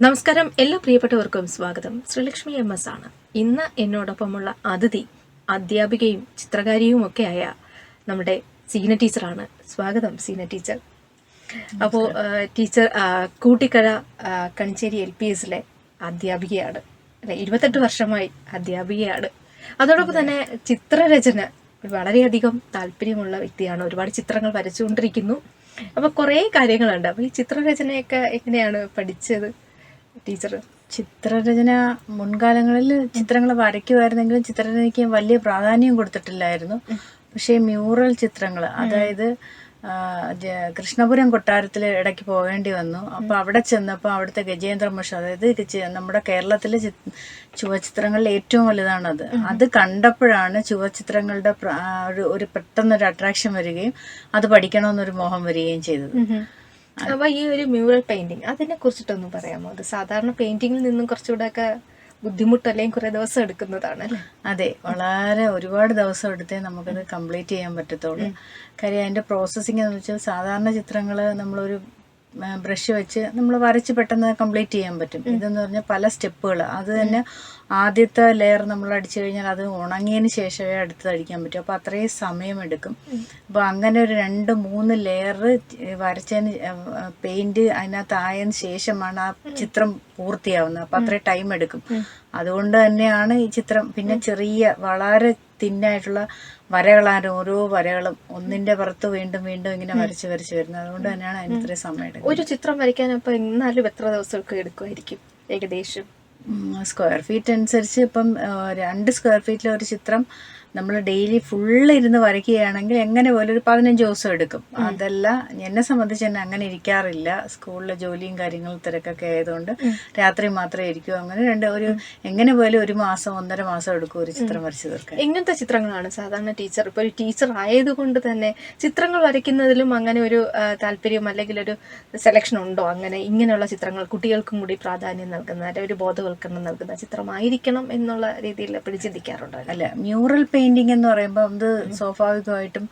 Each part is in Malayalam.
നമസ്കാരം എല്ലാ പ്രിയപ്പെട്ടവർക്കും സ്വാഗതം. ശ്രീലക്ഷ്മി എം എസ് ആണ്. ഇന്ന് എന്നോടൊപ്പമുള്ള അതിഥി അധ്യാപികയും ചിത്രകാരിയും ഒക്കെ ആയ നമ്മുടെ സീന ടീച്ചറാണ്. സ്വാഗതം സീന ടീച്ചർ. അപ്പോൾ ടീച്ചർ കൂട്ടിക്കഴ കഞ്ചേരി കണിച്ചേരി എൽ പി എസിലെ അധ്യാപികയാണ്. അല്ലെ ഇരുപത്തെട്ട് വർഷമായി അധ്യാപികയാണ്. അതോടൊപ്പം തന്നെ ചിത്രരചന വളരെയധികം താല്പര്യമുള്ള വ്യക്തിയാണ്. ഒരുപാട് ചിത്രങ്ങൾ വരച്ചുകൊണ്ടിരിക്കുന്നു. അപ്പൊ കുറേ കാര്യങ്ങളുണ്ട്. അപ്പൊ ഈ ചിത്രരചനയൊക്കെ എങ്ങനെയാണ് പഠിച്ചത്? ടീച്ചർ. ചിത്രരചന മുൻകാലങ്ങളിൽ ചിത്രങ്ങൾ വരയ്ക്കുമായിരുന്നെങ്കിലും ചിത്രരചനയ്ക്ക് വലിയ പ്രാധാന്യം കൊടുത്തിട്ടില്ലായിരുന്നു. പക്ഷേ മ്യൂറൽ ചിത്രങ്ങൾ അതായത് കൃഷ്ണപുരം കൊട്ടാരത്തിൽ ഇടയ്ക്ക് പോകേണ്ടി വന്നു. അപ്പൊ അവിടെ ചെന്നപ്പോൾ അവിടുത്തെ ഗജേന്ദ്ര മഷ അതായത് നമ്മുടെ കേരളത്തിലെ ചുവചിത്രങ്ങളിൽ ഏറ്റവും വലുതാണത്. അത് കണ്ടപ്പോഴാണ് ചുവചിത്രങ്ങളുടെ ഒരു- ഒരു പെട്ടെന്നൊരു അട്രാക്ഷൻ വരികയും അത് പഠിക്കണമെന്നൊരു മോഹം വരികയും ചെയ്തത്. അപ്പൊ ഈ ഒരു മ്യൂറൽ പെയിന്റിങ് അതിനെ കുറിച്ചിട്ടൊന്നും പറയാമോ? അത് സാധാരണ പെയിന്റിങ്ങിൽ നിന്നും കുറച്ചുകൂടെ ഒക്കെ ബുദ്ധിമുട്ട് അല്ലെങ്കിൽ കുറെ ദിവസം എടുക്കുന്നതാണ് അതെ വളരെ ഒരുപാട് ദിവസം എടുത്തേ നമുക്കത് കംപ്ലീറ്റ് ചെയ്യാൻ പറ്റത്തുള്ളൂ. കാര്യം അതിന്റെ പ്രോസസ്സിംഗ് എന്ന് വെച്ചാൽ സാധാരണ ചിത്രങ്ങൾ നമ്മളൊരു ബ്രഷ് വെച്ച് നമ്മൾ വരച്ച് പെട്ടെന്ന് കംപ്ലീറ്റ് ചെയ്യാൻ പറ്റും. ഇതെന്ന് പറഞ്ഞാൽ പല സ്റ്റെപ്പുകൾ അത് തന്നെ ആദ്യത്തെ ലെയർ നമ്മൾ അടിച്ചു കഴിഞ്ഞാൽ അത് ഉണങ്ങിയതിന് ശേഷമേ അടുത്തത് അടിക്കാൻ പറ്റൂ. അപ്പോൾ അത്രയും സമയമെടുക്കും. അപ്പോൾ അങ്ങനെ ഒരു രണ്ട് മൂന്ന് ലെയർ വരച്ചതിന് പെയിന്റ് അതിനകത്ത് ആയതിന് ശേഷമാണ് ആ ചിത്രം പൂർത്തിയാവുന്നത്. അപ്പോൾ അത്രയും ടൈം എടുക്കും. അതുകൊണ്ട് തന്നെയാണ് ഈ ചിത്രം. പിന്നെ ചെറിയ വളരെ തിന്നായിട്ടുള്ള വരകളാണ് ഓരോ വരകളും ഒന്നിന്റെ പുറത്ത് വീണ്ടും വീണ്ടും ഇങ്ങനെ വരച്ച് വരച്ച് വരുന്നത്. അതുകൊണ്ട് തന്നെയാണ് അതിന് ഇത്രയും സമയം എടുക്കുന്നത്. ഒരു ചിത്രം വരയ്ക്കാൻ അപ്പൊ എന്നാലും എത്ര ദിവസമൊക്കെ എടുക്കുമായിരിക്കും ഏകദേശം? സ്ക്വയർ ഫീറ്റ് അനുസരിച്ച് ഇപ്പം രണ്ട് സ്ക്വയർ ഫീറ്റിലെ ഒരു ചിത്രം നമ്മൾ ഡെയിലി ഫുള്ള് ഇരുന്ന് വരയ്ക്കുകയാണെങ്കിൽ എങ്ങനെ പോലും ഒരു പതിനഞ്ച് ദിവസം എടുക്കും. അതല്ല എന്നെ സംബന്ധിച്ച് തന്നെ അങ്ങനെ ഇരിക്കാറില്ല. സ്കൂളിലെ ജോലിയും കാര്യങ്ങളും തിരക്കൊക്കെ ആയതുകൊണ്ട് രാത്രി മാത്രമേ ഇരിക്കൂ. അങ്ങനെ രണ്ട് ഒരു എങ്ങനെ പോലും ഒരു മാസം ഒന്നര മാസം എടുക്കും ഒരു ചിത്രം വരച്ചു തീർക്കാൻ. എങ്ങനത്തെ ചിത്രങ്ങളാണ് സാധാരണ ടീച്ചർ ഇപ്പൊ ഒരു ടീച്ചർ ആയതുകൊണ്ട് തന്നെ ചിത്രങ്ങൾ വരയ്ക്കുന്നതിലും അങ്ങനെ ഒരു താല്പര്യം അല്ലെങ്കിൽ ഒരു സെലക്ഷൻ ഉണ്ടോ? അങ്ങനെ ഇങ്ങനെയുള്ള ചിത്രങ്ങൾ കുട്ടികൾക്കും കൂടി പ്രാധാന്യം നൽകുന്ന അല്ലെങ്കിൽ ഒരു ബോധവൽക്കരണം നൽകുന്ന ചിത്രമായിരിക്കണം എന്നുള്ള രീതിയിൽ എപ്പോഴും ചിന്തിക്കാറുണ്ടോ? അല്ല മ്യൂറൽ പെയിന്റിംഗ് എന്ന് പറയുമ്പോൾ അത് സ്വാഭാവികമായിട്ടും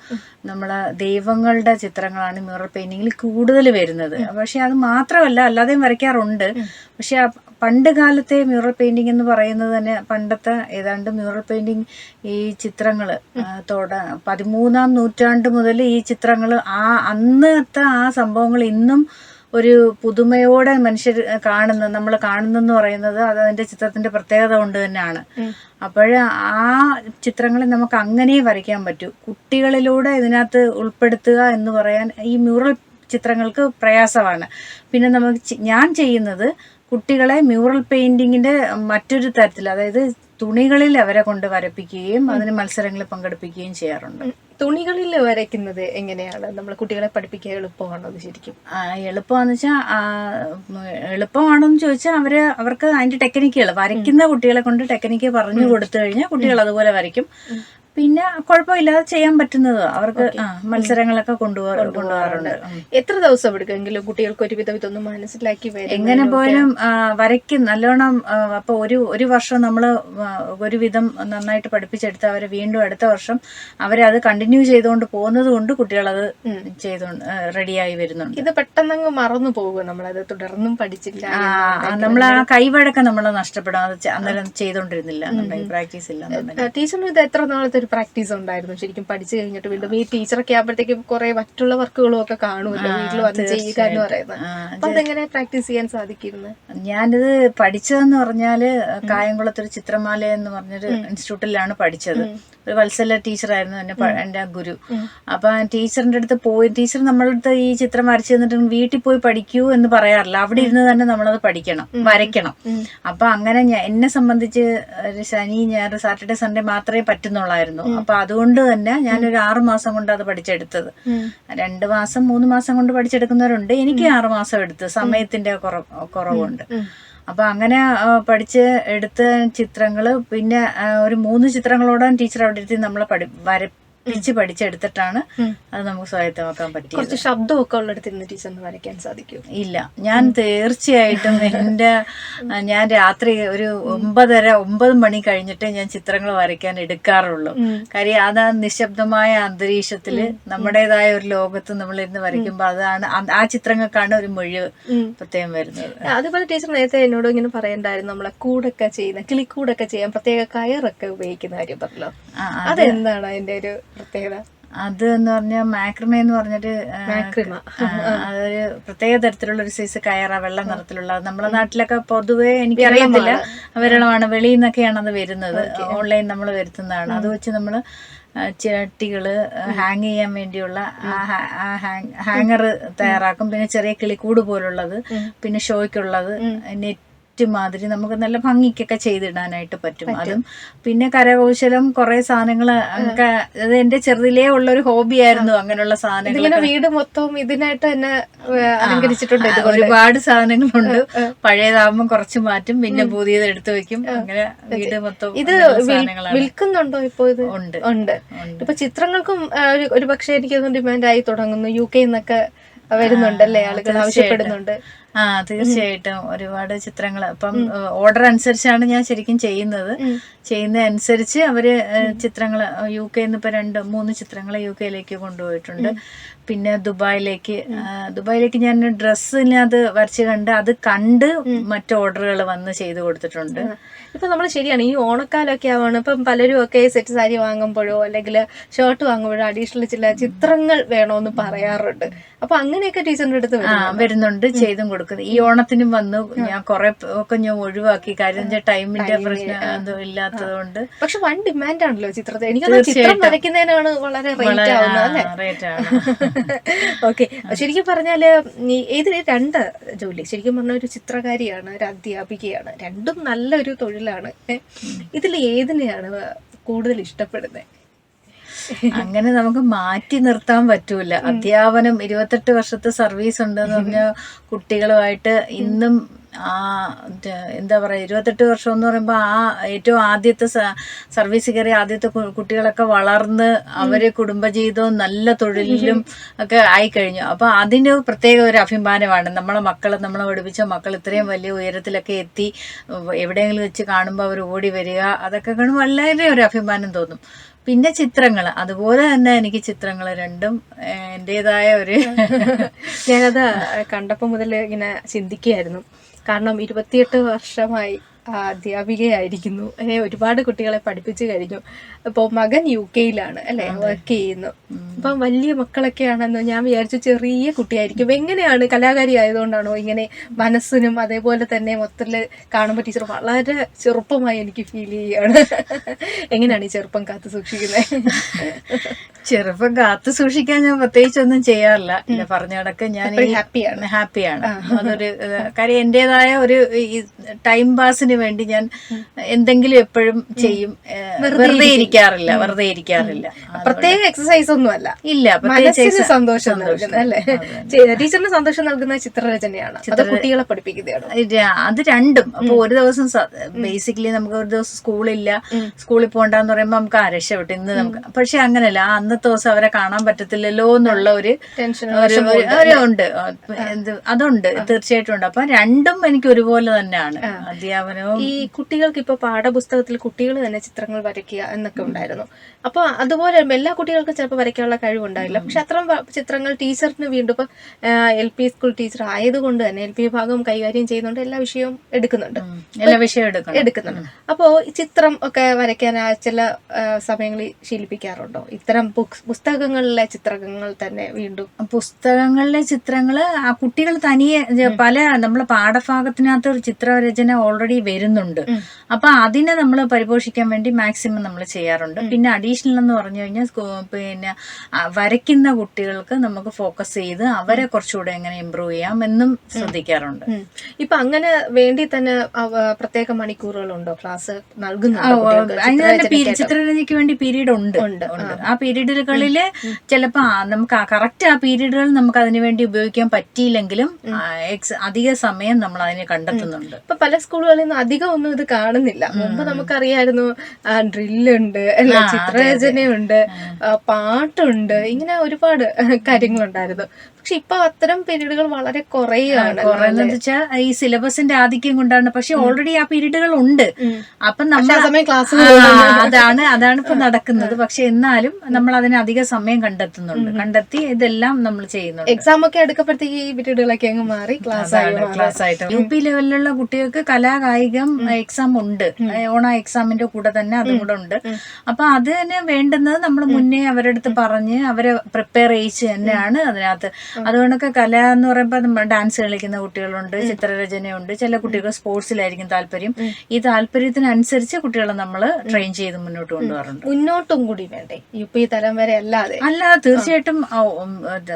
നമ്മളെ ദൈവങ്ങളുടെ ചിത്രങ്ങളാണ് മ്യൂറൽ പെയിന്റിങ്ങിൽ കൂടുതൽ വരുന്നത്. പക്ഷെ അത് മാത്രമല്ല അല്ലാതെയും വരയ്ക്കാറുണ്ട്. പക്ഷെ പണ്ട് കാലത്തെ മ്യൂറൽ പെയിന്റിംഗ് എന്ന് പറയുന്നത് തന്നെ പണ്ടത്തെ ഏതാണ്ട് മ്യൂറൽ പെയിന്റിംഗ് ഈ ചിത്രങ്ങൾ തൊട പതിമൂന്നാം നൂറ്റാണ്ട് മുതൽ ഈ ചിത്രങ്ങൾ ആ അന്നത്തെ ആ സംഭവങ്ങൾ ഇന്നും ഒരു പുതുമയോടെ മനുഷ്യർ കാണുന്ന നമ്മൾ കാണുന്നു എന്ന് പറയുന്നത് അത് അതിന്റെ ചിത്രത്തിന്റെ പ്രത്യേകത കൊണ്ട് തന്നെയാണ്. അപ്പോൾ ആ ചിത്രങ്ങളെ നമുക്ക് അങ്ങനെ വരയ്ക്കാൻ പറ്റൂ. കുട്ടികളിലൂടെ ഇതിനകത്ത് ഉൾപ്പെടുത്തുക എന്ന് പറയാൻ ഈ മ്യൂറൽ ചിത്രങ്ങൾക്ക് പ്രയാസമാണ്. പിന്നെ നമുക്ക് ഞാൻ ചെയ്യുന്നത് കുട്ടികളെ മ്യൂറൽ പെയിന്റിങ്ങിന്റെ മറ്റൊരു തരത്തിൽ അതായത് തുണികളിൽ അവരെ കൊണ്ട് വരപ്പിക്കുകയും അതിന് മത്സരങ്ങളിൽ പങ്കെടുപ്പിക്കുകയും ചെയ്യാറുണ്ട്. തുണികളിൽ വരയ്ക്കുന്നത് എങ്ങനെയാണ്? നമ്മൾ കുട്ടികളെ പഠിപ്പിക്കാൻ എളുപ്പമാണോ അത് ശരിക്കും? എളുപ്പമാണെന്ന് വെച്ചാൽ എളുപ്പമാണോന്ന് ചോദിച്ചാൽ അവർ അവർക്ക് അതിന്റെ ടെക്നിക്കുകൾ വരയ്ക്കുന്ന കുട്ടികളെ കൊണ്ട് ടെക്നിക്ക് പറഞ്ഞു കൊടുത്തു കഴിഞ്ഞാൽ കുട്ടികൾ അതുപോലെ വരയ്ക്കും. പിന്നെ കുഴപ്പമില്ലാതെ ചെയ്യാൻ പറ്റുന്നത്. അവർക്ക് മത്സരങ്ങളൊക്കെ കൊണ്ടുപോകാ കൊണ്ടുപോകാറുണ്ട് എത്ര ദിവസം എടുക്കുമെങ്കിലും കുട്ടികൾക്ക് ഒരുവിധം ഇതൊന്ന് മനസ്സിലാക്കി എങ്ങനെ പോയാലും വരയ്ക്കും. നല്ലോണം അപ്പൊ ഒരു ഒരു വർഷം നമ്മൾ ഒരുവിധം നന്നായിട്ട് പഠിപ്പിച്ചെടുത്ത് അവരെ വീണ്ടും അടുത്ത വർഷം അവരെ അത് കണ്ടിന്യൂ ചെയ്തുകൊണ്ട് പോകുന്നത് കൊണ്ട് കുട്ടികൾ അത് ചെയ്തുകൊണ്ട് റെഡിയായി വരുന്നുണ്ട്. ഇത് പെട്ടെന്നങ്ങ് മറന്നു പോകും നമ്മളത് തുടർന്നും പഠിച്ചില്ല നമ്മൾ ആ കൈവഴക്കം നമ്മൾ നഷ്ടപ്പെടും അത് അന്നേരം ചെയ്തോണ്ടിരുന്നില്ല. നമ്മുടെ പ്രാക്ടീസ് ഇല്ല. ടീച്ചറിന് ഇത് എത്ര നാളത്തെ ഒരു പ്രാക്ടീസ് ഉണ്ടായിരുന്നു. ശരിക്കും പഠിച്ചു കഴിഞ്ഞിട്ട് വീണ്ടും ഈ ടീച്ചറൊക്കെ ആകുമ്പോഴത്തേക്കും കുറെ മറ്റുള്ള വർക്കുകളും ഒക്കെ കാണുമല്ലോ. വീട്ടിൽ വന്ന് ചെയ്യുക എന്ന് പറയുന്നത്. അപ്പൊ അതെങ്ങനെ പ്രാക്ടീസ് ചെയ്യാൻ സാധിക്കുന്നത് ഞാനിത് പഠിച്ചതെന്ന് പറഞ്ഞാൽ കായംകുളത്തൊരു ചിത്രമാല എന്ന് പറഞ്ഞൊരു ഇൻസ്റ്റിറ്റ്യൂട്ടിലാണ് പഠിച്ചത്. ഒരു വത്സല ടീച്ചറായിരുന്നു എന്നെ എന്റെ ഗുരു. അപ്പൊ ടീച്ചറിന്റെ അടുത്ത് പോയി ടീച്ചർ നമ്മളുടെ അടുത്ത് ഈ ചിത്രം വരച്ചു തന്നിട്ട് വീട്ടിൽ പോയി പഠിക്കൂ എന്ന് പറയാറില്ല. അവിടെ ഇരുന്ന് തന്നെ നമ്മളത് പഠിക്കണം വരയ്ക്കണം. അപ്പൊ അങ്ങനെ എന്നെ സംബന്ധിച്ച് ഒരു ശനി ഞായർ സാറ്റർഡേ സൺഡേ മാത്രമേ പറ്റുന്നുള്ളായിരുന്നു. അപ്പൊ അതുകൊണ്ട് തന്നെ ഞാനൊരു ആറു മാസം കൊണ്ട് അത് പഠിച്ചെടുത്തത്. രണ്ട് മാസം മൂന്ന് മാസം കൊണ്ട് പഠിച്ചെടുക്കുന്നവരുണ്ട്. എനിക്ക് ആറു മാസം എടുത്ത് സമയത്തിന്റെ കുറവ് കുറവുണ്ട്. അപ്പൊ അങ്ങനെ പഠിച്ച് എടുത്ത ചിത്രങ്ങൾ പിന്നെ ഒരു മൂന്ന് ചിത്രങ്ങളോടെ ടീച്ചർ അവിടെ ഇരുത്തി നമ്മളെ പഠി വര പഠിച്ച് പഠിച്ചെടുത്തിട്ടാണ് അത് നമുക്ക് സ്വായത്തമാക്കാൻ പറ്റിയത്. കുറച്ച് ശബ്ദമൊക്കെ ഉള്ളിടത്ത് ടീച്ചർ ടീച്ചറിന് വരയ്ക്കാൻ സാധിക്കും ഇല്ല. ഞാൻ തീർച്ചയായിട്ടും എന്റെ ഞാൻ രാത്രി ഒരു ഒമ്പതര ഒമ്പത് മണി കഴിഞ്ഞിട്ടേ ഞാൻ ചിത്രങ്ങൾ വരയ്ക്കാൻ എടുക്കാറുള്ളൂ. കാര്യം അതാ നിശബ്ദമായ അന്തരീക്ഷത്തിൽ നമ്മുടേതായ ഒരു ലോകത്ത് നമ്മൾ ഇരുന്ന് വരയ്ക്കുമ്പോൾ അതാണ് ആ- ആ ചിത്രങ്ങൾക്കാണ് ഒരു മൊഴിവ് പ്രത്യേകം വരുന്നത്. അതുപോലെ ടീച്ചർ നേരത്തെ എന്നോട് ഇങ്ങനെ പറയണ്ടായിരുന്നു നമ്മളെ കൂടൊക്കെ ചെയ്യുന്ന കിളിക്കൂടൊക്കെ ചെയ്യാൻ പ്രത്യേക കയറൊക്കെ ഉപയോഗിക്കുന്ന കാര്യം പറഞ്ഞല്ലോ. അതെന്താണ് അതിന്റെ ഒരു പ്രത്യേകത? അത് എന്ന് പറഞ്ഞാൽ മാക്രിമ എന്ന് പറഞ്ഞൊരു മാക്രിമ. അതൊരു പ്രത്യേക തരത്തിലുള്ള ഒരു സൈസ് കയറ വെള്ള നിറത്തിലുള്ള നമ്മളെ നാട്ടിലൊക്കെ പൊതുവെ എനിക്കറിയത്തില്ല. വിരളമാണ് വെളിയിൽ നിന്നൊക്കെയാണ് അത് വരുന്നത് ഓൺലൈൻ നമ്മൾ വരുത്തുന്നതാണ്. അത് വെച്ച് നമ്മൾ ചട്ടികൾ ഹാങ് ചെയ്യാൻ വേണ്ടിയുള്ള ഹാങ്ങർ തയ്യാറാക്കും. പിന്നെ ചെറിയ കിളിക്കൂട് പോലുള്ളത്. പിന്നെ ഷോയ്ക്കുള്ളത്. നെറ്റ് മാതിരി നമുക്ക് നല്ല ഭംഗിക്കൊക്കെ ചെയ്തിടാനായിട്ട് പറ്റും. അതും പിന്നെ കരകൗശലം കുറെ സാധനങ്ങൾ അത് എന്റെ ചെറുതിലേ ഉള്ള ഒരു ഹോബി ആയിരുന്നു അങ്ങനെയുള്ള സാധനങ്ങൾ വീട് മൊത്തവും ഇതിനായിട്ട് തന്നെ അലങ്കരിച്ചിട്ടുണ്ട് ഒരുപാട് സാധനങ്ങളുണ്ട്. പഴയതാകുമ്പോൾ കുറച്ച് മാറ്റും പിന്നെ പുതിയത് എടുത്തു വെക്കും അങ്ങനെ വീട് മൊത്തം ഇത് വിൽക്കുന്നുണ്ടോ ഇപ്പോ ഇത്? ഉണ്ട്. ഉണ്ട്. ഇപ്പൊ ചിത്രങ്ങൾക്കും ഒരു ഒരു പക്ഷേ എനിക്ക് ഡിമാൻഡ് ആയി തുടങ്ങുന്നു. യു കെ നിന്നൊക്കെ വരുന്നുണ്ടല്ലേ? ആളുകൾ ആവശ്യപ്പെടുന്നുണ്ട്. ആ തീർച്ചയായിട്ടും. ഒരുപാട് ചിത്രങ്ങൾ അപ്പം ഓർഡർ അനുസരിച്ചാണ് ഞാൻ ശരിക്കും ചെയ്യുന്നത്. ചെയ്യുന്ന അനുസരിച്ച് അവർ ചിത്രങ്ങൾ യു കെ ഇപ്പൊ രണ്ട് മൂന്ന് ചിത്രങ്ങൾ യു കെയിലേക്ക് കൊണ്ടുപോയിട്ടുണ്ട്. പിന്നെ ദുബായിലേക്ക് ദുബായിലേക്ക് ഞാൻ ഡ്രസ്സിനത് വരച്ച് കണ്ട് അത് കണ്ട് മറ്റു ഓർഡറുകൾ വന്ന് ചെയ്തു കൊടുത്തിട്ടുണ്ട്. ഇപ്പൊ നമ്മൾ ശരിയാണ് ഈ ഓണക്കാലമൊക്കെ ആവാണ്. ഇപ്പം പലരും ഒക്കെ സെറ്റ് സാരി വാങ്ങുമ്പോഴോ അല്ലെങ്കിൽ ഷർട്ട് വാങ്ങുമ്പോഴോ അഡീഷണൽ ചില ചിത്രങ്ങൾ വേണമെന്ന് പറയാറുണ്ട്. അപ്പൊ അങ്ങനെയൊക്കെ ടീച്ചറിന്റെ അടുത്ത് വരുന്നുണ്ട്? ചെയ്തും കൊടുക്കുന്നത് ഈ ഓണത്തിനും വന്നു. ഞാൻ കുറെ ഒക്കെ ഞാൻ ഒഴിവാക്കി. കാര്യം ടൈമിന്റെ പ്രശ്നം അതും ഇല്ലാത്തത് കൊണ്ട് പക്ഷെ വൺ ഡിമാൻഡ് ആണല്ലോ ചിത്രത്തെ. എനിക്ക് ചിത്രം വരയ്ക്കുന്നതിനാണ് വളരെ റേറ്റ് ആവുന്നത് അല്ലേ? റേറ്റ് ആണ് ഓക്കെ ശരിക്കും പറഞ്ഞാൽ ഏത് ഇതിൽ രണ്ട് ജോലി. ശരിക്കും പറഞ്ഞ ഒരു ചിത്രകാരിയാണ് ഒരു അധ്യാപികയാണ്. രണ്ടും നല്ലൊരു തൊഴിലാണ്. ഇതിൽ ഏതിനെയാണ് കൂടുതൽ ഇഷ്ടപ്പെടുന്നത് അങ്ങനെ നമുക്ക് മാറ്റി നിർത്താൻ പറ്റൂല. അധ്യാപനം ഇരുപത്തെട്ട് വർഷത്തെ സർവീസ് ഉണ്ടെന്ന് പറഞ്ഞ കുട്ടികളുമായിട്ട് ഇന്നും ആ എന്താ പറയുക ഇരുപത്തെട്ട് വർഷം എന്ന് പറയുമ്പോൾ ആ ഏറ്റവും ആദ്യത്തെ സർവീസ് കയറിയ ആദ്യത്തെ കുട്ടികളൊക്കെ വളർന്ന് അവരെ കുടുംബജീവിതവും നല്ല തൊഴിലിലും ഒക്കെ ആയിക്കഴിഞ്ഞു. അപ്പോൾ അതിന് പ്രത്യേക ഒരു അഭിമാനമാണ്. നമ്മളെ മക്കൾ നമ്മളെ പഠിപ്പിച്ച മക്കൾ ഇത്രയും വലിയ ഉയരത്തിലൊക്കെ എത്തി എവിടെയെങ്കിലും വെച്ച് കാണുമ്പോൾ അവർ ഓടി വരിക അതൊക്കെ കാണുമ്പോൾ വളരെ ഒരു അഭിമാനം തോന്നും. പിന്നെ ചിത്രങ്ങൾ അതുപോലെ തന്നെ എനിക്ക് ചിത്രങ്ങൾ രണ്ടും എന്റെതായ ഒരു ഞാനത് കണ്ടപ്പോൾ മുതൽ ഇങ്ങനെ ചിന്തിക്കുകയായിരുന്നു കാരണം ഇരുപത്തിയെട്ട് വർഷമായി അധ്യാപികയായിരിക്കുന്നു. അല്ലെ ഒരുപാട് കുട്ടികളെ പഠിപ്പിച്ചു കഴിഞ്ഞു. അപ്പൊ മകൻ യു കെയിലാണ് അല്ലെ വർക്ക് ചെയ്യുന്നു. അപ്പം വലിയ മക്കളൊക്കെയാണെന്ന് ഞാൻ വിചാരിച്ചു ചെറിയ കുട്ടിയായിരിക്കും. എങ്ങനെയാണ് കലാകാരി ആയതുകൊണ്ടാണോ ഇങ്ങനെ മനസ്സിനും അതേപോലെ തന്നെ മൊത്തത്തിൽ കാണുമ്പോൾ ടീച്ചർ വളരെ ചെറുപ്പമായി എനിക്ക് ഫീൽ ചെയ്യുകയാണ് എങ്ങനെയാണ് ഈ ചെറുപ്പം കാത്തു സൂക്ഷിക്കുന്നത് ചെറുപ്പം കാത്തു സൂക്ഷിക്കാൻ ഞാൻ പ്രത്യേകിച്ച് ഒന്നും ചെയ്യാറില്ല പറഞ്ഞ കണക്ക് ഞാൻ ഹാപ്പിയാണ് ഹാപ്പിയാണ് അതൊരു കാര്യം എന്റേതായ ഒരു ടൈം പാസിന് വേണ്ടി ഞാൻ എന്തെങ്കിലും എപ്പോഴും ചെയ്യും. വെറുതെ ഇരിക്കാറില്ല വെറുതെ ഇരിക്കാറില്ല. പ്രത്യേക എക്സസൈസ് ഒന്നും അല്ല ഇല്ല മനസ്സിന് സന്തോഷം നൽകുന്ന അല്ലേ? ടീച്ചറിന് സന്തോഷം നൽകുന്ന ചിത്രരചനയാണ്. അത് കുട്ടികളെ പഠിപ്പിക്കുന്നതാണ്. അത് രണ്ടും. അപ്പൊ ഒരു ദിവസം ബേസിക്കലി നമുക്ക് ഒരു ദിവസം സ്കൂളില്ല. സ്കൂളിൽ പോകണ്ടെന്ന് പറയുമ്പോൾ നമുക്ക് ആ രക്ഷപ്പെട്ടു ഇന്ന് നമുക്ക് പക്ഷെ അങ്ങനല്ല അന്നത്തെ ദിവസം അവരെ കാണാൻ പറ്റത്തില്ലല്ലോ എന്നുള്ള ഒരു ഒരു ഉണ്ട് അതുണ്ട് തീർച്ചയായിട്ടും ഉണ്ട്. അപ്പൊ രണ്ടും എനിക്ക് ഒരുപോലെ തന്നെയാണ്. അധ്യാപനവും ഈ കുട്ടികൾക്ക് ഇപ്പൊ പാഠപുസ്തകത്തിൽ കുട്ടികൾ തന്നെ ചിത്രങ്ങൾ വരയ്ക്കുക എന്നൊക്കെ ഉണ്ടായിരുന്നു. അപ്പൊ അതുപോലെ എല്ലാ കുട്ടികൾക്കും ചിലപ്പോൾ വരയ്ക്കാനുള്ള കഴിവുണ്ടായില്ല. പക്ഷെ അത്ര ചിത്രങ്ങൾ ടീച്ചറിന് വീണ്ടും ഇപ്പൊ എൽ പി സ്കൂൾ ടീച്ചർ ആയതുകൊണ്ട് തന്നെ എൽ പി വിഭാഗം കൈകാര്യം ചെയ്യുന്നുണ്ട്. എല്ലാ വിഷയവും എടുക്കുന്നുണ്ട്. എല്ലാ വിഷയവും എടുക്കുന്നുണ്ട്. അപ്പോ ഈ ചിത്രം ഒക്കെ വരയ്ക്കാൻ ചില സമയങ്ങളിൽ ശീലിപ്പിക്കാറുണ്ടോ? ഇത്തരം പുസ്തകങ്ങളിലെ ചിത്രങ്ങൾ തന്നെ വീണ്ടും. പുസ്തകങ്ങളിലെ ചിത്രങ്ങൾ ആ കുട്ടികൾ തനിയെ പല നമ്മളെ പാഠഭാഗത്തിനകത്ത് ഒരു ചിത്രരചന ഓൾറെഡി വരുന്നുണ്ട്. അപ്പൊ അതിനെ നമ്മൾ പരിപോഷിക്കാൻ വേണ്ടി മാക്സിമം നമ്മൾ ചെയ്യാറുണ്ട്. പിന്നെ അഡീഷണൽ എന്ന് പറഞ്ഞു കഴിഞ്ഞാൽ പിന്നെ വരയ്ക്കുന്ന കുട്ടികൾക്ക് നമുക്ക് ഫോക്കസ് ചെയ്ത് അവരെ കുറച്ചുകൂടെ എങ്ങനെ ഇമ്പ്രൂവ് ചെയ്യാം എന്നും ശ്രദ്ധിക്കാറുണ്ട്. ഇപ്പൊ അങ്ങനെ വേണ്ടി തന്നെ പ്രത്യേക മണിക്കൂറുകളുണ്ടോ? ക്ലാസ് അതിന് തന്നെ ചിത്രരചനയ്ക്ക് വേണ്ടി പീരീഡ്. ഉണ്ട്. ആ. പീരീഡുകളിൽ ചിലപ്പോ നമുക്ക് കറക്റ്റ് ആ പീരീഡുകൾ നമുക്ക് അതിനു വേണ്ടി ഉപയോഗിക്കാൻ പറ്റിയില്ലെങ്കിലും അധിക സമയം നമ്മൾ അതിനെ കണ്ടെത്തുന്നുണ്ട്. ഇപ്പൊ പല സ്കൂളുകളിൽ നിന്ന് അധികം ഒന്നും ഇത് കാണുന്നില്ല. മുമ്പ് നമുക്കറിയായിരുന്നു ഡ്രില്ലുണ്ട് അല്ല ചിത്രരചനയുണ്ട് പാട്ടുണ്ട് ഇങ്ങനെ ഒരുപാട് കാര്യങ്ങളുണ്ടായിരുന്നു. പക്ഷെ ഇപ്പൊ അത്തരം പീരീഡുകൾ വളരെ കുറയാണ് കുറയുന്നത് വെച്ചാൽ ഈ സിലബസിന്റെ ആധിക്യം കൊണ്ടാണ്. പക്ഷെ ഓൾറെഡി ആ പീരീഡുകൾ ഉണ്ട്. അപ്പം നമ്മൾ ക്ലാസ് അതാണ് അതാണ് ഇപ്പൊ നടക്കുന്നത്. പക്ഷെ എന്നാലും നമ്മൾ അതിന് അധിക സമയം കണ്ടെത്തുന്നുണ്ട്. കണ്ടെത്തി ഇതെല്ലാം നമ്മൾ ചെയ്യുന്നുണ്ട്. എക്സാം ഒക്കെ എടുക്കപ്പെടുത്തേക്ക് ഈ പീരീഡുകളൊക്കെ അങ്ങ് മാറി ക്ലാസ് ക്ലാസ് ആയിട്ട്. യു പി ലെവലിലുള്ള കുട്ടികൾക്ക് കലാകായികം എക്സാം ഉണ്ട്. ഓണ എക്സാമിന്റെ കൂടെ തന്നെ അതും കൂടെ ഉണ്ട്. അപ്പൊ അതിന് വേണ്ടുന്നത് നമ്മൾ മുന്നേ അവരുടെ അടുത്ത് പറഞ്ഞ് അവരെ പ്രിപ്പയർ ചെയ്യിച്ച് തന്നെയാണ് അതിനകത്ത് അതുകൊണ്ടൊക്കെ കല എന്ന് പറയുമ്പോൾ നമ്മൾ ഡാൻസ് കളിക്കുന്ന കുട്ടികളുണ്ട് ചിത്രരചനയുണ്ട് ചില കുട്ടികൾ സ്പോർട്സിലായിരിക്കും താല്പര്യം. ഈ താല്പര്യത്തിനനുസരിച്ച് കുട്ടികളെ നമ്മൾ ട്രെയിൻ ചെയ്ത് മുന്നോട്ട് കൊണ്ടുപോകാറുണ്ട് മുന്നോട്ടും കൂടി വേണ്ടേ? യു പി തലം വരെ അല്ലാതെ. അല്ല തീർച്ചയായിട്ടും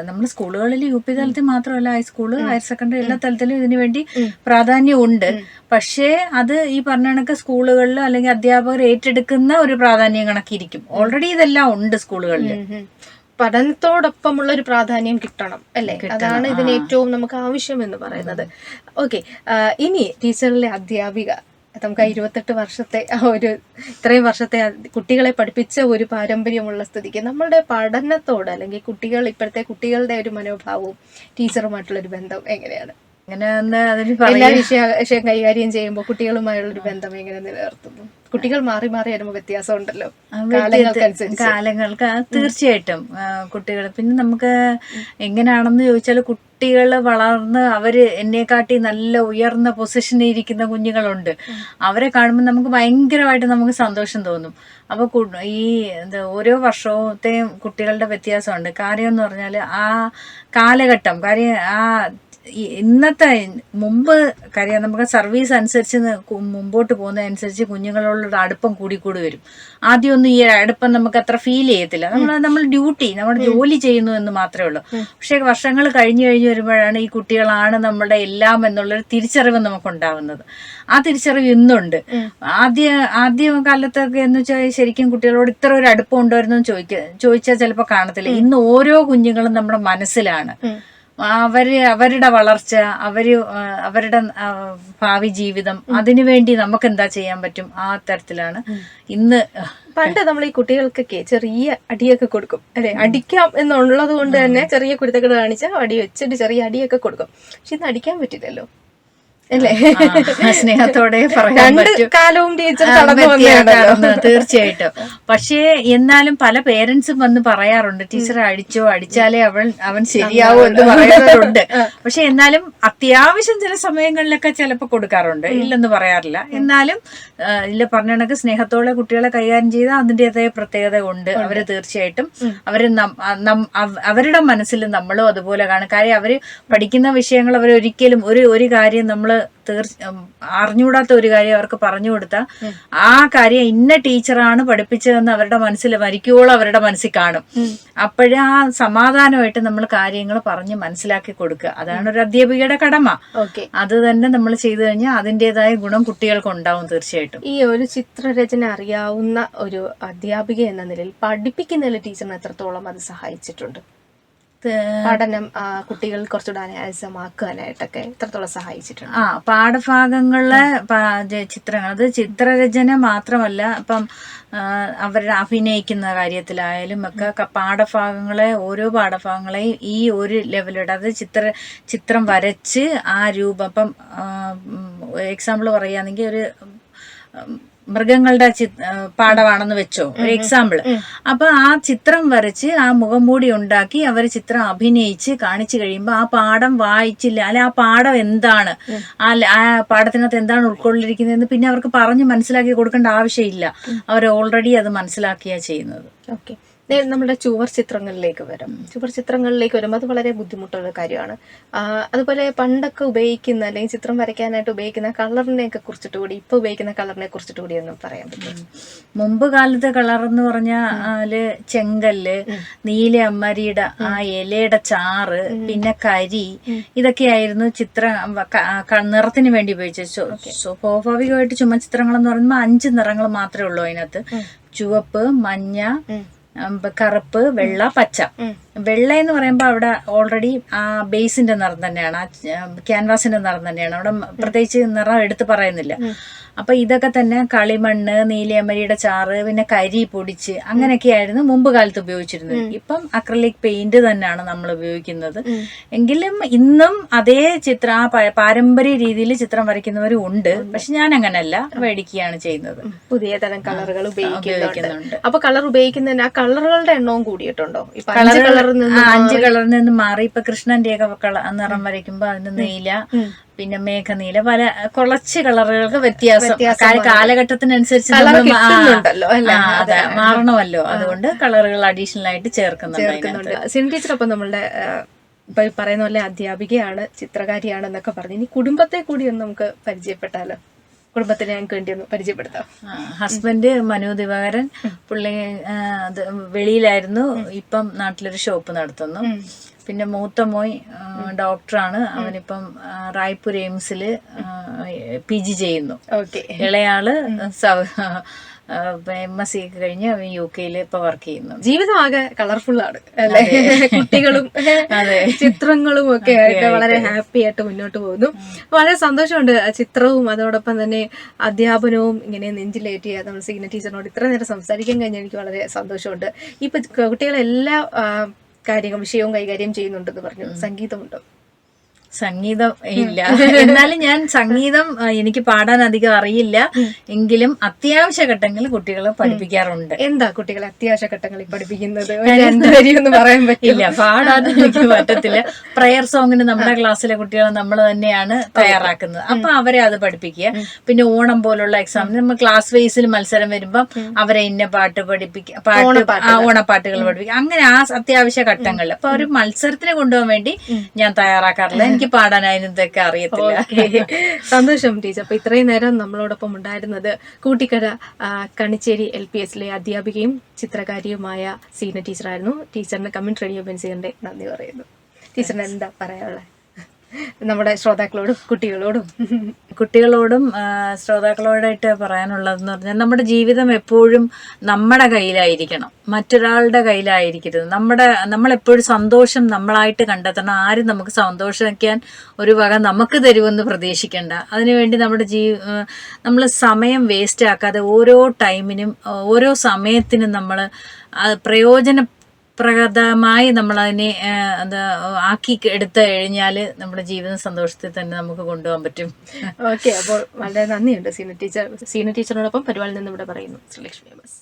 നമ്മൾ സ്കൂളുകളിൽ യു പി തലത്തിൽ മാത്രമല്ല ഹൈസ്കൂൾ ഹയർ സെക്കൻഡറി എല്ലാ തലത്തിലും ഇതിനു വേണ്ടി പ്രാധാന്യമുണ്ട്. പക്ഷേ അത് ഈ പറഞ്ഞ കണക്ക് സ്കൂളുകളിൽ അല്ലെങ്കിൽ അധ്യാപകർ ഏറ്റെടുക്കുന്ന ഒരു പ്രാധാന്യം കണക്കിരിക്കും. ഓൾറെഡി ഇതെല്ലാം ഉണ്ട് സ്കൂളുകളിൽ. പഠനത്തോടൊപ്പമുള്ള ഒരു പ്രാധാന്യം കിട്ടണം അല്ലെ? അതാണ് ഇതിന് ഏറ്റവും നമുക്ക് ആവശ്യം എന്ന് പറയുന്നത്. ഓക്കെ ഇനി ടീച്ചറിലെ അധ്യാപിക നമുക്ക് ഇരുപത്തെട്ട് വർഷത്തെ ആ ഒരു ഇത്രയും വർഷത്തെ കുട്ടികളെ പഠിപ്പിച്ച ഒരു പാരമ്പര്യമുള്ള സ്ഥിതിക്ക് നമ്മളുടെ പഠനത്തോട് അല്ലെങ്കിൽ കുട്ടികൾ ഇപ്പോഴത്തെ കുട്ടികളുടെ ഒരു മനോഭാവവും ടീച്ചറുമായിട്ടുള്ള ഒരു ബന്ധം എങ്ങനെയാണ് അങ്ങനെ എല്ലാ വിഷയ വിഷയം കൈകാര്യം ചെയ്യുമ്പോൾ കുട്ടികളുമായുള്ള ഒരു ബന്ധം എങ്ങനെ നിലനിർത്തുന്നു? കുട്ടികൾ മാറി മാറി വരുമ്പോൾ വ്യത്യാസം ഉണ്ടല്ലോ കാലങ്ങൾക്ക് തീർച്ചയായിട്ടും കുട്ടികൾ പിന്നെ നമുക്ക് എങ്ങനെയാണെന്ന് ചോദിച്ചാൽ കുട്ടികൾ വളർന്ന് അവർ എന്നെക്കാട്ടി നല്ല ഉയർന്ന പൊസിഷനിൽ ഇരിക്കുന്ന കുഞ്ഞുങ്ങളുണ്ട്. അവരെ കാണുമ്പോൾ നമുക്ക് ഭയങ്കരമായിട്ട് നമുക്ക് സന്തോഷം തോന്നും. അപ്പൊ ഈ എന്താ ഓരോ വർഷത്തെയും കുട്ടികളുടെ വ്യത്യാസമുണ്ട്. കാര്യം എന്ന് പറഞ്ഞാൽ ആ കാലഘട്ടം കാര്യം ആ ഇന്നത്തെ മുമ്പ് കാര്യം നമുക്ക് സർവീസ് അനുസരിച്ച് മുമ്പോട്ട് പോകുന്നതനുസരിച്ച് കുഞ്ഞുങ്ങളോടുള്ള അടുപ്പം കൂടി കൂടി വരും ആദ്യമൊന്നും ഈ അടുപ്പം നമുക്ക് അത്ര ഫീൽ ചെയ്യത്തില്ല. നമ്മൾ നമ്മൾ ഡ്യൂട്ടി നമ്മൾ ജോലി ചെയ്യുന്നു എന്ന് മാത്രമേ ഉള്ളൂ. പക്ഷെ വർഷങ്ങൾ കഴിഞ്ഞു കഴിഞ്ഞു വരുമ്പോഴാണ് ഈ കുട്ടികളാണ് നമ്മുടെ എല്ലാം എന്നുള്ളൊരു തിരിച്ചറിവ് നമുക്ക് ഉണ്ടാവുന്നത് ആ തിരിച്ചറിവ് ഇന്നുണ്ട്. ആദ്യ ആദ്യ കാലത്തൊക്കെ എന്ന് വെച്ചാൽ ശരിക്കും കുട്ടികളോട് ഇത്ര ഒരു അടുപ്പം ഉണ്ടായിരുന്നു ചോദിക്കുക ചോദിച്ചാൽ ചിലപ്പോൾ കാണത്തില്ല. ഇന്ന് ഓരോ കുഞ്ഞുങ്ങളും നമ്മുടെ മനസ്സിലാണ്. അവർ അവരുടെ വളർച്ച അവർ അവരുടെ ഭാവി ജീവിതം അതിനുവേണ്ടി നമുക്ക് എന്താ ചെയ്യാൻ പറ്റും? ആ തരത്തിലാണ്. ഇന്ന് പണ്ട് നമ്മൾ ഈ കുട്ടികൾക്കൊക്കെ ചെറിയ അടിയൊക്കെ കൊടുക്കും. അല്ലെ? അടിക്കാം എന്നുള്ളത് കൊണ്ട് തന്നെ ചെറിയ കുരുത്തക്കേട് കാണിച്ച അടി വെച്ചിട്ട് ചെറിയ അടിയൊക്കെ കൊടുക്കും. പക്ഷെ ഇന്ന് അടിക്കാൻ പറ്റില്ലല്ലോ. സ്നേഹത്തോടെ പറയാൻ രണ്ട് പറ്റും. കാലവും ടീച്ചർ തീർച്ചയായിട്ടും. പക്ഷേ എന്നാലും പല പേരൻസും വന്ന് പറയാറുണ്ട് ടീച്ചർ അടിച്ചോ അടിച്ചാലേ അവൾ അവൻ ശരിയാവോ എന്ന് പറയാറുണ്ട് പക്ഷെ എന്നാലും അത്യാവശ്യം ചില സമയങ്ങളിലൊക്കെ ചിലപ്പോൾ കൊടുക്കാറുണ്ട്. ഇല്ലെന്ന് പറയാറില്ല. എന്നാലും ഇല്ല പറഞ്ഞ കണക്ക് സ്നേഹത്തോടെ കുട്ടികളെ കൈകാര്യം ചെയ്താൽ അതിന്റെതായ പ്രത്യേകത ഉണ്ട്. അവർ തീർച്ചയായിട്ടും അവർ അവരുടെ മനസ്സിൽ നമ്മളും അതുപോലെ കാണും. കാര്യം അവർ പഠിക്കുന്ന വിഷയങ്ങൾ അവർ ഒരിക്കലും ഒരു ഒരു കാര്യം നമ്മൾ തീർച്ച അറിഞ്ഞുകൂടാത്ത ഒരു കാര്യം അവർക്ക് പറഞ്ഞു കൊടുത്താൽ ആ കാര്യം ഇന്ന ടീച്ചറാണ് പഠിപ്പിച്ചതെന്ന് അവരുടെ മനസ്സിൽ മരിക്കുവോളം അവരുടെ മനസ്സിൽ കാണും. അപ്പോഴേ ആ സമാധാനമായിട്ട് നമ്മൾ കാര്യങ്ങൾ പറഞ്ഞ് മനസ്സിലാക്കി കൊടുക്കുക. അതാണ് ഒരു അധ്യാപികയുടെ കടമ. ഓക്കെ. അത് തന്നെ നമ്മൾ ചെയ്തു കഴിഞ്ഞാൽ അതിന്റെതായ ഗുണം കുട്ടികൾക്ക് ഉണ്ടാവും തീർച്ചയായിട്ടും. ഈ ഒരു ചിത്രരചന അറിയാവുന്ന ഒരു അധ്യാപിക എന്ന നിലയിൽ പഠിപ്പിക്കുന്നതിൽ ടീച്ചറിന് എത്രത്തോളം അത് സഹായിച്ചിട്ടുണ്ട്? പഠനം കുട്ടികൾ കുറച്ചുകൂടെ അനായാസമാക്കാനായിട്ടൊക്കെ ഇത്രത്തോളം സഹായിച്ചിട്ടുണ്ട്. ആ പാഠഭാഗങ്ങളിലെ ചിത്രങ്ങൾ. അത് ചിത്രരചന മാത്രമല്ല ഇപ്പം അവർ അവരുടെ അഭിനയിക്കുന്ന കാര്യത്തിലായാലും ഒക്കെ പാഠഭാഗങ്ങളെ ഓരോ പാഠഭാഗങ്ങളെയും ഈ ഒരു ലെവലിലൂടെ അത് ചിത്ര ചിത്രം വരച്ച് ആ രൂപം ഇപ്പം എക്സാമ്പിൾ പറയുകയാണെങ്കിൽ ഒരു മൃഗങ്ങളുടെ പാഠമാണെന്ന് വെച്ചോ ഒരു എക്സാമ്പിൾ അപ്പൊ ആ ചിത്രം വരച്ച് ആ മുഖംമൂടി ഉണ്ടാക്കി അവർ ചിത്രം അഭിനയിച്ച് കാണിച്ചു കഴിയുമ്പോൾ ആ പാഠം വായിച്ചില്ല അല്ലെ ആ പാഠം എന്താണ്? ആ പാഠത്തിനകത്ത് എന്താണ് ഉൾക്കൊള്ളിരിക്കുന്നതെന്ന് പിന്നെ അവർക്ക് പറഞ്ഞ് മനസ്സിലാക്കി കൊടുക്കേണ്ട ആവശ്യമില്ല. അവർ ഓൾറെഡി അത് മനസ്സിലാക്കിയാ ചെയ്യുന്നത്. ഓക്കെ നമ്മുടെ ചുവർ ചിത്രങ്ങളിലേക്ക് വരും. ചുവർ ചിത്രങ്ങളിലേക്ക് വരുമ്പോൾ അത് വളരെ ബുദ്ധിമുട്ടുള്ള കാര്യമാണ്. അതുപോലെ പണ്ടൊക്കെ ഉപയോഗിക്കുന്ന അല്ലെങ്കിൽ ചിത്രം വരയ്ക്കാനായിട്ട് ഉപയോഗിക്കുന്ന കളറിനെ ഒക്കെ കുറിച്ചിട്ട് കൂടി ഇപ്പൊ ഉപയോഗിക്കുന്ന കളറിനെ കുറിച്ചിട്ട് കൂടി ഒന്നും പറയാൻ പറ്റും. മുമ്പ് കാലത്തെ കളർ എന്ന് പറഞ്ഞാൽ ചെങ്കല്ല് നീല അമ്മരിയുടെ ആ ഇലയുടെ ചാറ് പിന്നെ കരി ഇതൊക്കെയായിരുന്നു ചിത്രം നിറത്തിന് വേണ്ടി ഉപയോഗിച്ചത് സ്വാഭാവികമായിട്ട് ചുമ ചിത്രങ്ങൾ എന്ന് പറയുമ്പോൾ അഞ്ച് നിറങ്ങൾ മാത്രമേ ഉള്ളൂ അതിനകത്ത്. ചുവപ്പ് മഞ്ഞ കറുപ്പ് വെള്ള പച്ച. വെള്ള എന്ന് പറയുമ്പോൾ അവിടെ ഓൾറെഡി ആ ബേസിന്റെ നിറം തന്നെയാണ്. ആ ക്യാൻവാസിന്റെ നിറം തന്നെയാണ്. അവിടെ പ്രത്യേകിച്ച് നിറം എടുത്തു പറയുന്നില്ല. അപ്പൊ ഇതൊക്കെ തന്നെ കളിമണ്ണ് നീലിയമരിയുടെ ചാറ് പിന്നെ കരി പൊടിച്ച് അങ്ങനെയൊക്കെയായിരുന്നു മുമ്പ് കാലത്ത് ഉപയോഗിച്ചിരുന്നത്. ഇപ്പം അക്രലിക് പെയിന്റ് തന്നെയാണ് നമ്മൾ ഉപയോഗിക്കുന്നത്. എങ്കിലും ഇന്നും അതേ ചിത്രം ആ പാരമ്പര്യ രീതിയിൽ ചിത്രം വരയ്ക്കുന്നവരും ഉണ്ട്. പക്ഷെ ഞാൻ അങ്ങനെയല്ല മേടിക്കുകയാണ് ചെയ്യുന്നത്. പുതിയ തരം കളറുകൾ ഉപയോഗിക്കുന്നുണ്ട്. അപ്പൊ കളർ ഉപയോഗിക്കുന്നതിന് ആ കളറുകളുടെ എണ്ണവും കൂടിയിട്ടുണ്ടോ? പല അഞ്ച് കളറിൽ നിന്ന് അഞ്ച് കളറിൽ നിന്ന് മാറി. ഇപ്പൊ കൃഷ്ണന്റെ ഒക്കെ കള നിറം വരയ്ക്കുമ്പോ അതിന് നീല പിന്നെ മേഘനീല പല കുറച്ച് കളറുകൾക്ക് വ്യത്യാസം. കാലഘട്ടത്തിനനുസരിച്ച് അതെ മാറണമല്ലോ. അതുകൊണ്ട് കളറുകൾ അഡീഷണൽ ആയിട്ട് ചേർക്കുന്നുണ്ട്. ടീച്ചർ അപ്പൊ നമ്മളുടെ ഇപ്പൊ പറയുന്ന പോലെ അധ്യാപികയാണ് ചിത്രകാരിയാണ് എന്നൊക്കെ പറഞ്ഞു ഇനി കുടുംബത്തെ കൂടി ഒന്ന് നമുക്ക് പരിചയപ്പെട്ടാലോ? കുടുംബത്തിനെ ഞങ്ങൾക്ക് വേണ്ടി ഒന്ന് പരിചയപ്പെടുത്താം. ഹസ്ബൻഡ് മനു ദിവാകരൻ പുള്ളി വെളിയിലായിരുന്നു. ഇപ്പം നാട്ടിലൊരു ഷോപ്പ് നടത്തുന്നു. പിന്നെ മൂത്ത മോയ് ഡോക്ടറാണ്. അവനിപ്പം റായ്പൂർ എയിംസിൽ പി ജി ചെയ്യുന്നു. ഓക്കെ. ഇളയാൾ എം എസ് സി കഴിഞ്ഞ് അവൻ യു കെയിൽ ഇപ്പൊ വർക്ക് ചെയ്യുന്നു. ജീവിതം ആകെ കളർഫുൾ ആണ് അല്ലെ? കുട്ടികളും. ചിത്രങ്ങളും ഒക്കെ ആയിട്ട് വളരെ ഹാപ്പി ആയിട്ട് മുന്നോട്ട് പോകുന്നു. വളരെ സന്തോഷമുണ്ട് ചിത്രവും അതോടൊപ്പം തന്നെ അധ്യാപനവും ഇങ്ങനെ നെഞ്ചിലേറ്റി നമ്മൾ സീന ടീച്ചറിനോട് ഇത്ര നേരം സംസാരിക്കാൻ കഴിഞ്ഞാൽ എനിക്ക് വളരെ സന്തോഷമുണ്ട്. ഇപ്പൊ കുട്ടികളെല്ലാ കാര്യങ്ങളും വിഷയവും കൈകാര്യം ചെയ്യുന്നുണ്ടെന്ന് പറഞ്ഞു. സംഗീതമുണ്ടോ? സംഗീതം ഇല്ല. എന്നാലും ഞാൻ സംഗീതം എനിക്ക് പാടാൻ അധികം അറിയില്ല. എങ്കിലും അത്യാവശ്യ ഘട്ടങ്ങളിൽ കുട്ടികളെ പഠിപ്പിക്കാറുണ്ട്. എന്താ കുട്ടികളെ അത്യാവശ്യ ഘട്ടങ്ങളിൽ പഠിപ്പിക്കുന്നത്? രണ്ടുപേരെയൊന്നും പറയാൻ പറ്റില്ല പാടാൻ എനിക്ക് പറ്റത്തില്ല പ്രയർ സോങ്ങിന് നമ്മുടെ ക്ലാസ്സിലെ കുട്ടികളെ നമ്മൾ തന്നെയാണ് തയ്യാറാക്കുന്നത്. അപ്പൊ അവരെ അത് പഠിപ്പിക്കുക. പിന്നെ ഓണം പോലുള്ള എക്സാമിന് നമ്മൾ ക്ലാസ് വൈസിൽ മത്സരം വരുമ്പം അവരെ ഇന്ന പാട്ട് പഠിപ്പിക്കുക പാട്ട് ഓണപ്പാട്ടുകൾ. പഠിപ്പിക്കുക അങ്ങനെ ആ അത്യാവശ്യ ഘട്ടങ്ങളിൽ. അപ്പൊ ഒരു മത്സരത്തിന് കൊണ്ടുപോകാൻ വേണ്ടി ഞാൻ തയ്യാറാക്കാറില്ല എനിക്ക് പാടാൻ അതിനൊക്കെ അറിയത്തില്ല. സന്തോഷം ടീച്ചർ. അപ്പൊ ഇത്രയും നേരം നമ്മളോടൊപ്പം ഉണ്ടായിരുന്നത് കൂട്ടിക്കര കണിച്ചേരി എൽ പി എസിലെ അധ്യാപികയും ചിത്രകാരിയുമായ സീന ടീച്ചറായിരുന്നു. ടീച്ചറിന് കമ്മിൻ റേഡിയോ ബെൻസിന്റെ നന്ദി പറയുന്നു. ടീച്ചറിന് എന്താ പറയാനുള്ളത്? നമ്മുടെ ശ്രോതാക്കളോടും കുട്ടികളോടും. കുട്ടികളോടും ശ്രോതാക്കളോടായിട്ട് പറയാനുള്ളതെന്ന് പറഞ്ഞാൽ നമ്മുടെ ജീവിതം എപ്പോഴും നമ്മുടെ കയ്യിലായിരിക്കണം. മറ്റൊരാളുടെ കയ്യിലായിരിക്കരുത്. നമ്മുടെ നമ്മളെപ്പോഴും സന്തോഷം നമ്മളായിട്ട് കണ്ടെത്തണം. ആരും നമുക്ക് സന്തോഷിക്കാൻ ഒരു വക നമുക്ക് തരുമെന്ന് പ്രതീക്ഷിക്കേണ്ട. അതിനുവേണ്ടി നമ്മുടെ ജീ നമ്മൾ സമയം വേസ്റ്റ് ആക്കാതെ ഓരോ ടൈമിനും ഓരോ സമയത്തിനും നമ്മൾ പ്രയോജന പ്രകൃതമായി നമ്മൾ അതിനെ എന്താ ആക്കി എടുത്തു കഴിഞ്ഞാൽ നമ്മുടെ ജീവിതം സന്തോഷത്തിൽ തന്നെ നമുക്ക് കൊണ്ടുപോകാൻ പറ്റും. ഓക്കെ അപ്പോൾ വളരെ നന്ദിയുണ്ട് സീന ടീച്ചർ സീന ടീച്ചറിനോടൊപ്പം പരിപാടിയിൽ നിന്ന് ഇവിടെ പറയുന്നു ശ്രീലക്ഷ്മി ബസ്